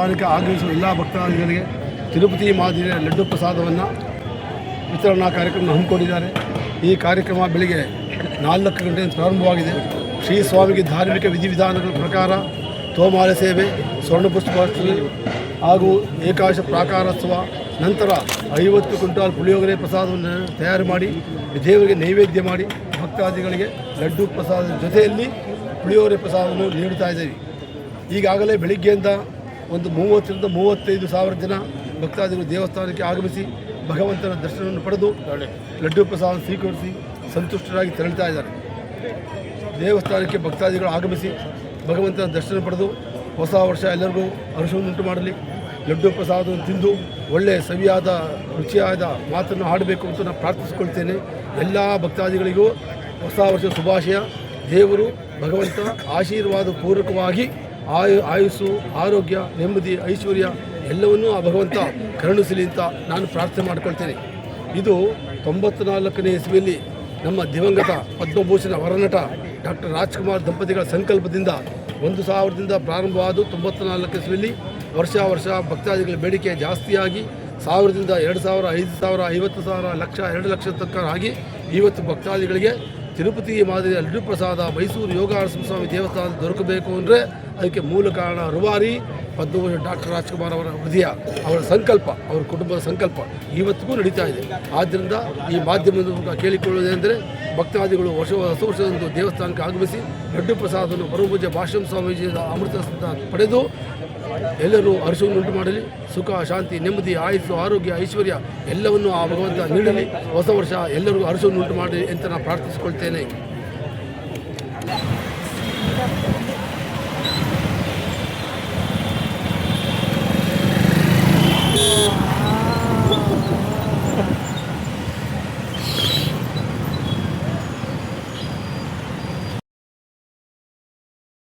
ದೇವಸ್ಥಾನಕ್ಕೆ ಆಗಮಿಸುವ ಎಲ್ಲ ಭಕ್ತಾದಿಗಳಿಗೆ ತಿರುಪತಿ ಮಾದರಿಯ ಲಡ್ಡು ಪ್ರಸಾದವನ್ನು ವಿತರಣಾ ಕಾರ್ಯಕ್ರಮ ಹಮ್ಮಿಕೊಂಡಿದ್ದಾರೆ. ಈ ಕಾರ್ಯಕ್ರಮ ಬೆಳಿಗ್ಗೆ ನಾಲ್ಕು ಗಂಟೆಯಿಂದ ಪ್ರಾರಂಭವಾಗಿದೆ. ಶ್ರೀ ಸ್ವಾಮಿಗೆ ಧಾರ್ಮಿಕ ವಿಧಿವಿಧಾನಗಳ ಪ್ರಕಾರ ತೋಮಾಲೆ ಸೇವೆ, ಸ್ವರ್ಣ ಪುಷ್ಪಾಷ್ಟಮಿ ಹಾಗೂ ಏಕಾಶ ಪ್ರಾಕಾರೋತ್ಸವ, ನಂತರ ಐವತ್ತು ಕ್ವಿಂಟಾಲ್ ಪುಳಿಯೋಗರೆ ಪ್ರಸಾದವನ್ನು ತಯಾರು ಮಾಡಿ, ದೇವರಿಗೆ ನೈವೇದ್ಯ ಮಾಡಿ, ಭಕ್ತಾದಿಗಳಿಗೆ ಲಡ್ಡು ಪ್ರಸಾದದ ಜೊತೆಯಲ್ಲಿ ಪುಳಿಯೋಗರೆ ಪ್ರಸಾದವನ್ನು ನೀಡುತ್ತಾ ಇದ್ದೇವೆ. ಈಗಾಗಲೇ ಬೆಳಿಗ್ಗೆಯಿಂದ ಒಂದು ಮೂವತ್ತರಿಂದ ಮೂವತ್ತೈದು ಸಾವಿರ ಜನ ಭಕ್ತಾದಿಗಳು ದೇವಸ್ಥಾನಕ್ಕೆ ಆಗಮಿಸಿ ಭಗವಂತನ ದರ್ಶನವನ್ನು ಪಡೆದು ಲಡ್ಡು ಪ್ರಸಾದ ಸ್ವೀಕರಿಸಿ ಸಂತುಷ್ಟರಾಗಿ ತೆರಳುತ್ತಾ ಇದ್ದಾರೆ. ದೇವಸ್ಥಾನಕ್ಕೆ ಭಕ್ತಾದಿಗಳು ಆಗಮಿಸಿ ಭಗವಂತನ ದರ್ಶನ ಪಡೆದು ಹೊಸ ವರ್ಷ ಎಲ್ಲರಿಗೂ ಹರ್ಷವನ್ನುಂಟು ಮಾಡಲಿ. ಲಡ್ಡು ಪ್ರಸಾದವನ್ನು ತಿಂದು ಒಳ್ಳೆಯ ಸವಿಯಾದ, ರುಚಿಯಾದ ಮಾತನ್ನು ಆಡಬೇಕು ಅಂತ ನಾನು ಪ್ರಾರ್ಥಿಸಿಕೊಳ್ತೇನೆ. ಎಲ್ಲ ಭಕ್ತಾದಿಗಳಿಗೂ ಹೊಸ ವರ್ಷ ಶುಭಾಶಯ. ದೇವರು ಭಗವಂತ ಆಶೀರ್ವಾದ ಪೂರ್ವಕವಾಗಿ ಆಯು, ಆಯುಸ್ಸು, ಆರೋಗ್ಯ, ನೆಮ್ಮದಿ, ಐಶ್ವರ್ಯ ಎಲ್ಲವನ್ನೂ ಆ ಭಗವಂತ ಕರುಣಿಸಲಿ ಅಂತ ನಾನು ಪ್ರಾರ್ಥನೆ ಮಾಡ್ಕೊಳ್ತೇನೆ. ಇದು ತೊಂಬತ್ನಾಲ್ಕನೇ ಇಸ್ವಿಯಲ್ಲಿ ನಮ್ಮ ದಿವಂಗತ ಪದ್ಮಭೂಷಣ ವರನಟ ಡಾಕ್ಟರ್ ರಾಜ್ಕುಮಾರ್ ದಂಪತಿಗಳ ಸಂಕಲ್ಪದಿಂದ ಒಂದು ಸಾವಿರದಿಂದ ಪ್ರಾರಂಭವಾದ ತೊಂಬತ್ನಾಲ್ಕು ಇಸ್ವಿಯಲ್ಲಿ. ವರ್ಷ ವರ್ಷ ಭಕ್ತಾದಿಗಳ ಬೇಡಿಕೆ ಜಾಸ್ತಿಯಾಗಿ ಸಾವಿರದಿಂದ ಎರಡು ಸಾವಿರ, ಐದು ಸಾವಿರ, ಐವತ್ತು ಸಾವಿರ, ಲಕ್ಷ, ಎರಡು ಲಕ್ಷ ತನಕ ಆಗಿ ಇವತ್ತು ಭಕ್ತಾದಿಗಳಿಗೆ ತಿರುಪತಿ ಮಾದರಿ ಲಡ್ಡು ಪ್ರಸಾದ ಮೈಸೂರು ಯೋಗ ಸ್ವಾಮಿ ದೇವಸ್ಥಾನ ದೊರಕಬೇಕು ಅಂದರೆ ಅದಕ್ಕೆ ಮೂಲ ಕಾರಣ ರೂವಾರಿ. ಪದ್ಮಭೂಷಣ ಡಾಕ್ಟರ್ ರಾಜ್ಕುಮಾರ್ ಅವರ ಹೃದಯ, ಅವರ ಸಂಕಲ್ಪ, ಅವರ ಕುಟುಂಬದ ಸಂಕಲ್ಪ ಇವತ್ತಿಗೂ ನಡೀತಾ ಇದೆ. ಆದ್ದರಿಂದ ಈ ಮಾಧ್ಯಮದ ಮೂಲಕ ಕೇಳಿಕೊಳ್ಳುವುದೇನೆಂದರೆ ಭಕ್ತಾದಿಗಳು ವರ್ಷ ಹೊಸ ವರ್ಷದಂದು ದೇವಸ್ಥಾನಕ್ಕೆ ಆಗಮಿಸಿ ಲಡ್ಡು ಪ್ರಸಾದವನ್ನು ಪರಮಪೂಜೆ ಭಾಷ್ಯಂ ಸ್ವಾಮೀಜಿಯ ಅಮೃತ ಪಡೆದು ಎಲ್ಲರೂ ಹರ್ಷವನ್ನುಂಟು ಮಾಡಲಿ. ಸುಖ, ಶಾಂತಿ, ನೆಮ್ಮದಿ, ಆಯುಸ್ಸು, ಆರೋಗ್ಯ, ಐಶ್ವರ್ಯ ಎಲ್ಲವನ್ನು ಆ ಭಗವಂತ ನೀಡಲಿ. ಹೊಸ ವರ್ಷ ಎಲ್ಲರಿಗೂ ಹರ್ಷವನ್ನುಂಟು ಮಾಡಲಿ ಅಂತ ನಾನು ಪ್ರಾರ್ಥಿಸಿಕೊಳ್ತೇನೆ.